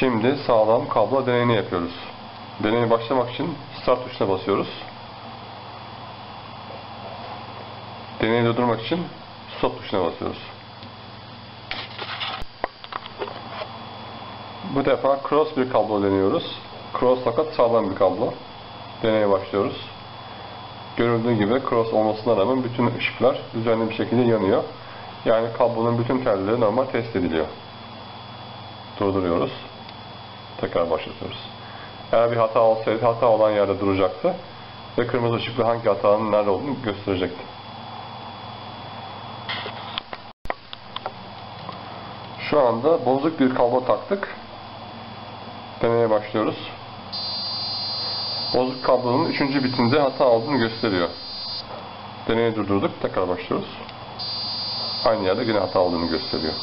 Şimdi sağlam kablo deneyini yapıyoruz. Deneyi başlamak için start tuşuna basıyoruz. Deneyi durdurmak için stop tuşuna basıyoruz. Bu defa cross bir kablo deniyoruz. Cross fakat sağlam bir kablo. Deneye başlıyoruz. Görüldüğü gibi cross olmasına rağmen bütün ışıklar düzenli bir şekilde yanıyor. Yani kablonun bütün telleri normal test ediliyor. Durduruyoruz. Tekrar başlatıyoruz. Eğer bir hata olsaydı hata olan yerde duracaktı ve kırmızı ışıklı hangi hatanın nerede olduğunu gösterecekti. Şu anda bozuk bir kablo taktık. Deneye başlıyoruz. Bozuk kablonun üçüncü bitinde hata olduğunu gösteriyor. Deneyi durdurduk. Tekrar başlıyoruz. Aynı yerde yine hata olduğunu gösteriyor.